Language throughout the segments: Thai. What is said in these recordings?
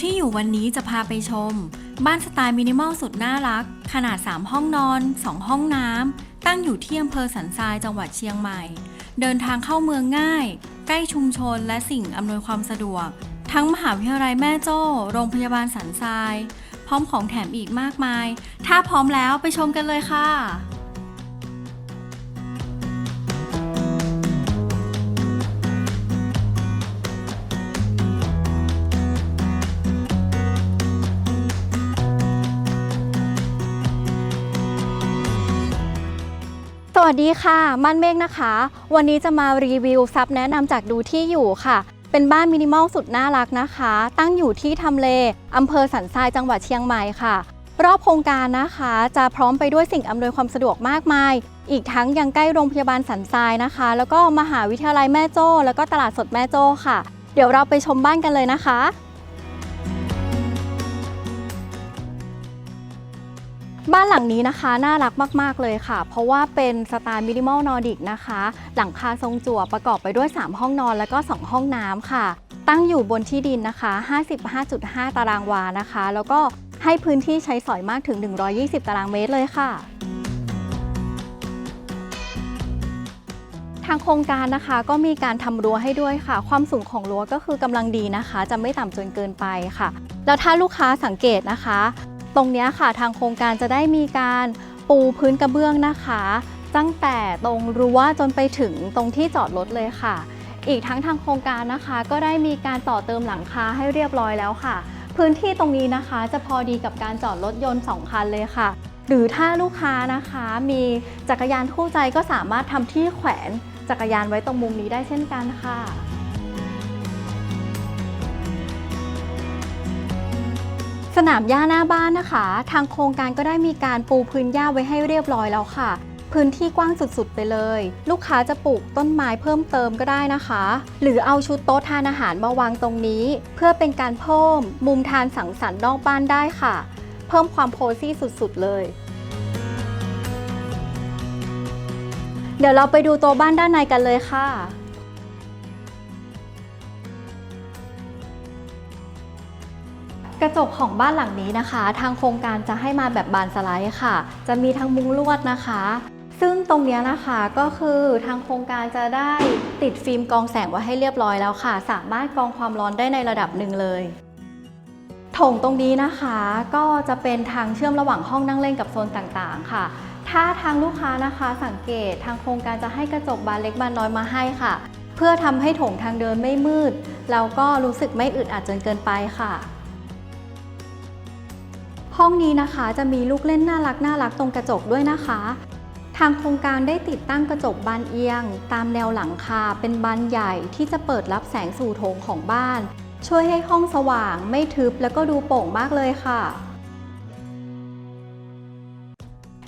ที่อยู่วันนี้จะพาไปชม บ้านสไตล์มินิมอลสุดน่ารัก ขนาด 3 ห้องนอน 2 ห้องน้ำ ตั้งอยู่ที่อำเภอสันทรายจังหวัดเชียงใหม่ เดินทางเข้าเมืองง่าย ใกล้ชุมชนและสิ่งอำนวยความสะดวก ทั้งมหาวิทยาลัยแม่โจ้ โรงพยาบาลสันทราย พร้อมของแถมอีกมากมาย ถ้าพร้อมแล้วไปชมกันเลยค่ะ วัสดีค่ะ มันเมฆนะคะ วันนี้จะมารีวิวซับแนะนำจากดูที่อยู่ค่ะ เป็นบ้านมินิมอลสุดน่ารักนะคะ ตั้งอยู่ที่ทำเลอำเภอสันทรายจังหวัดเชียงใหม่ค่ะ รอบโครงการนะคะ จะพร้อมไปด้วยสิ่งอำนวยความสะดวกมากมาย อีกทั้งยังใกล้โรงพยาบาลสันทรายนะคะ แล้วก็มหาวิทยาลัยแม่โจ้ แล้วก็ตลาดสดแม่โจ้ค่ะ เดี๋ยวเราไปชมบ้านกันเลยนะคะ บ้านหลังนี้นะคะน่ารักมาก ๆ เลยค่ะ เพราะว่าเป็นสไตล์มินิมอลนอร์ดิกนะคะ หลังคาทรงจั่วประกอบไปด้วย 3 ห้องนอน แล้วก็ 2 ห้องน้ำค่ะ ตั้งอยู่บนที่ดินนะคะ 55.5 ตารางวานะคะ แล้วก็ให้พื้นที่ใช้สอยมากถึง 120 ตารางเมตรเลยค่ะทางโครงการนะคะก็มีการทำรั้วให้ด้วยค่ะ ความสูงของรั้วก็คือกำลังดีนะคะ จะไม่ต่ำจนเกินไปค่ะ แล้วถ้าลูกค้าสังเกตนะคะ ตรงนี้ค่ะทางโครงการจะได้มีการปูพื้นกระเบื้องนะคะ ตั้งแต่ตรงรั้วจนไปถึงตรงที่จอดรถเลยค่ะ อีกทั้งทางโครงการนะคะ ก็ได้มีการต่อเติมหลังคาให้เรียบร้อยแล้วค่ะ พื้นที่ตรงนี้นะคะจะพอดีกับการจอดรถยนต์ 2 คันเลยค่ะ หรือถ้าลูกค้านะคะมีจักรยานคู่ใจก็สามารถทำที่แขวนจักรยานไว้ตรงมุมนี้ได้เช่นกันค่ะ สนามหญ้าหน้าบ้านนะคะ ทางโครงการก็ได้มีการปูพื้นหญ้าไว้ให้เรียบร้อยแล้วค่ะ พื้นที่กว้างสุดๆไปเลย ลูกค้าจะปลูกต้นไม้เพิ่มเติมก็ได้นะคะ หรือเอาชุดโต๊ะทานอาหารมาวางตรงนี้ เพื่อเป็นการเพิ่มมุมทานสังสรรค์นอกบ้านได้ค่ะ เพิ่มความโคซี่สุดๆเลย เดี๋ยวเราไปดูตัวบ้านด้านในกันเลยค่ะ กระจกของบ้านหลังนี้นะคะ ทางโครงการจะให้มาแบบบานสไลด์ค่ะ จะมีทั้งมุ้งลวดนะคะ ซึ่งตรงนี้นะคะก็คือทางโครงการจะได้ติดฟิล์มกองแสงไว้ให้เรียบร้อยแล้วค่ะ สามารถกรองความร้อนได้ในระดับหนึ่งเลยโถงตรงนี้นะคะก็จะเป็นทางเชื่อมระหว่างห้องนั่งเล่นกับโซนต่างๆค่ะ ถ้าทางลูกค้านะคะสังเกตทางโครงการจะให้กระจกบานเล็กบานน้อยมาให้ค่ะ เพื่อทำให้โถงทางเดินไม่มืด แล้วก็รู้สึกไม่อึดอัดจนเกินไปค่ะ ห้องนี้นะคะจะมีลูกเล่นน่ารักน่ารักตรงกระจกด้วยนะคะ ทางโครงการได้ติดตั้งกระจกบานเอียง ตามแนวหลังคาเป็นบานใหญ่ที่จะเปิดรับแสงสู่โถงของบ้าน ช่วยให้ห้องสว่างไม่ทึบแล้วก็ดูโปร่งมากเลยค่ะ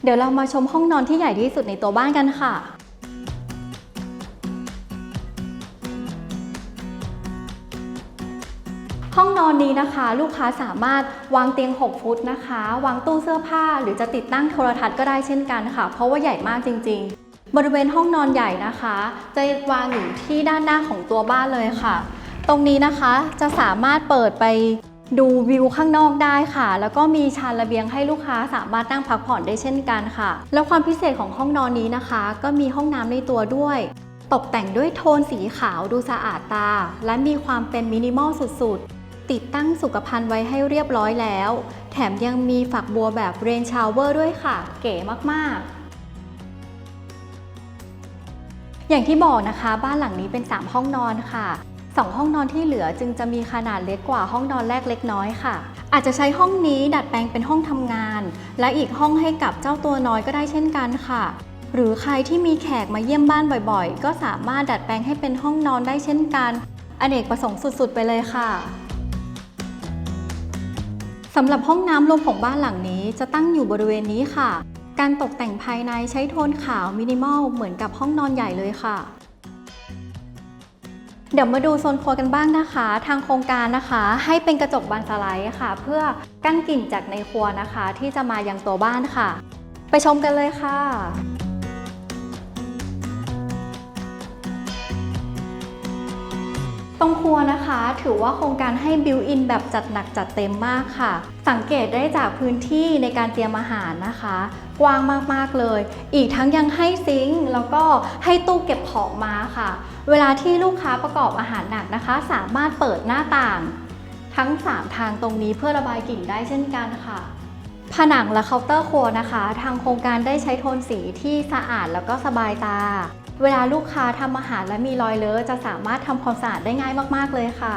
เดี๋ยวเรามาชมห้องนอนที่ใหญ่ที่สุดในตัวบ้านกันค่ะ ห้องนอนนี้นะคะ ลูกค้าสามารถวางเตียง 6 ฟุตนะคะ วางตู้เสื้อผ้า หรือจะติดตั้งโทรทัศน์ก็ได้เช่นกันค่ะ เพราะว่าใหญ่มากจริง ๆ บริเวณห้องนอนใหญ่นะคะ จะวางอยู่ที่ด้านหน้าของตัวบ้านเลยค่ะ ตรงนี้นะคะจะสามารถเปิดไปดูวิวข้างนอกได้ค่ะ แล้วก็มีชานระเบียงให้ลูกค้าสามารถนั่งพักผ่อนได้เช่นกันค่ะ แล้วความพิเศษของห้องนอนนี้นะคะ ก็มีห้องน้ำในตัวด้วย ตกแต่งด้วยโทนสีขาวดูสะอาดตา และมีความเป็นมินิมอลสุดๆ ติดตั้งสุขภัณฑ์ไว้ให้เรียบร้อยแล้ว แถมยังมีฝักบัวแบบเรนชาวเวอร์ด้วยค่ะ เก๋มากๆ อย่างที่บอกนะคะ บ้านหลังนี้เป็น 3 ห้องนอนค่ะ2ห้องนอนที่เหลือจึงจะมีขนาดเล็กกว่าห้องนอนแรกเล็กน้อยค่ะ อาจจะใช้ห้องนี้ดัดแปลงเป็นห้องทำงาน และอีกห้องให้กับเจ้าตัวน้อยก็ได้เช่นกันค่ะ หรือใครที่มีแขกมาเยี่ยมบ้านบ่อยๆ ก็สามารถดัดแปลงให้เป็นห้องนอนได้เช่นกัน อเนกประสงค์สุดๆ ไปเลยค่ะำหรับห้องน้ำลมของบ้านหลังนี้จะตั้งอยู่บริเวณนี้ค่ะ การตกแต่งภายในใช้โทนขาวมินิมอลเหมือนกับห้องนอนใหญ่เลยค่ะ เดี๋ยวมาดูโซนครัวกันบ้างนะคะ ทางโครงการนะคะ ให้เป็นกระจกบานสไลด์ค่ะ เพื่อกั้นกลิ่นจากในครัวนะคะ ที่จะมายังตัวบ้านค่ะ ไปชมกันเลยค่ะ ตรงครัวนะคะ ถือว่าโครงการให้บิวอินแบบจัดหนักจัดเต็มมากค่ะ สังเกตได้จากพื้นที่ในการเตรียมอาหารนะคะ กว้างมากๆเลย อีกทั้งยังให้ซิงค์แล้วก็ให้ตู้เก็บของมาค่ะ เวลาที่ลูกค้าประกอบอาหารหนักนะคะ สามารถเปิดหน้าต่าง ทั้ง 3 ทางตรงนี้เพื่อระบายกลิ่นได้เช่นกันค่ะผนังและเคาน์เตอร์ครัวนะคะ ทางโครงการได้ใช้โทนสีที่สะอาดแล้วก็สบายตา เวลาลูกค้าทำอาหารและมีรอยเลอะจะสามารถทำความสะอาดได้ง่ายมาก ๆ เลยค่ะ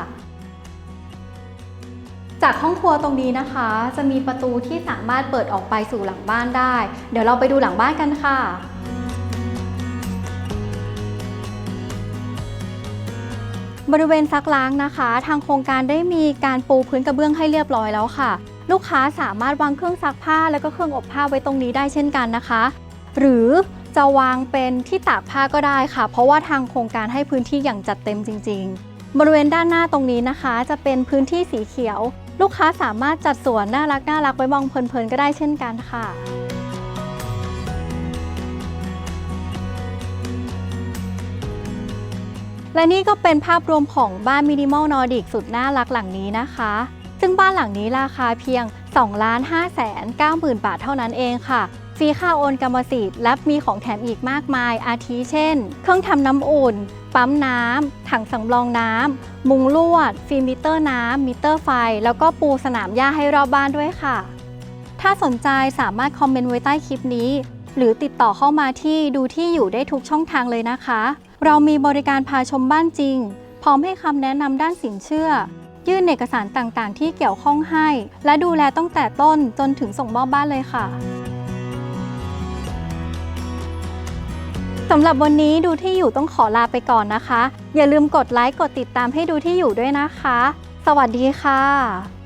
จากห้องครัวตรงนี้นะคะ จะมีประตูที่สามารถเปิดออกไปสู่หลังบ้านได้ เดี๋ยวเราไปดูหลังบ้านกันค่ะบริเวณซักล้างนะคะ ทางโครงการได้มีการปูพื้นกระเบื้องให้เรียบร้อยแล้วค่ะ ลูกค้าสามารถวางเครื่องซักผ้า แล้วก็เครื่องอบผ้าไว้ตรงนี้ได้เช่นกันนะคะ หรือ จะวางเป็นที่ตากผ้าก็ได้ค่ะ เพราะว่าทางโครงการให้พื้นที่อย่างจัดเต็มจริง ๆ บริเวณด้านหน้าตรงนี้นะคะ จะเป็นพื้นที่สีเขียว ลูกค้าสามารถจัดสวนน่ารักน่ารักไว้มองเพลินๆก็ได้เช่นกันค่ะและนี่ก็เป็นภาพรวมของบ้านมินิมอลนอร์ดิกสุดน่ารักหลังนี้นะคะ ซึ่งบ้านหลังนี้ราคาเพียง 2 5 9 0 0 0 0 บาทเท่านั้นเองค่ะ ฟรีค่าโอนกรรมสิทธิ์และมีของแถมอีกมากมาย อาทิเช่น เครื่องทำน้ำอุ่น ปั๊มน้ำ ถังสำรองน้ำ มุงลวด ฟิล์มมิเตอร์น้ำ มิเตอร์ไฟ แล้วก็ปูสนามหญ้าให้รอบบ้านด้วยค่ะ ถ้าสนใจสามารถคอมเมนต์ไว้ใต้คลิปนี้ หรือติดต่อเข้ามาที่ดูที่อยู่ได้ทุกช่องทางเลยนะคะ เรามีบริการพาชมบ้านจริง พร้อมให้คำแนะนำด้านสินเชื่อยื่นเอกสารต่างๆ ที่เกี่ยวข้องให้ และดูแลตั้งแต่ต้นจนถึงส่งมอบบ้านเลยค่ะ สำหรับวันนี้ดูที่อยู่ต้องขอลาไปก่อนนะคะ อย่าลืมกดไลค์กดติดตามให้ดูที่อยู่ด้วยนะคะ สวัสดีค่ะ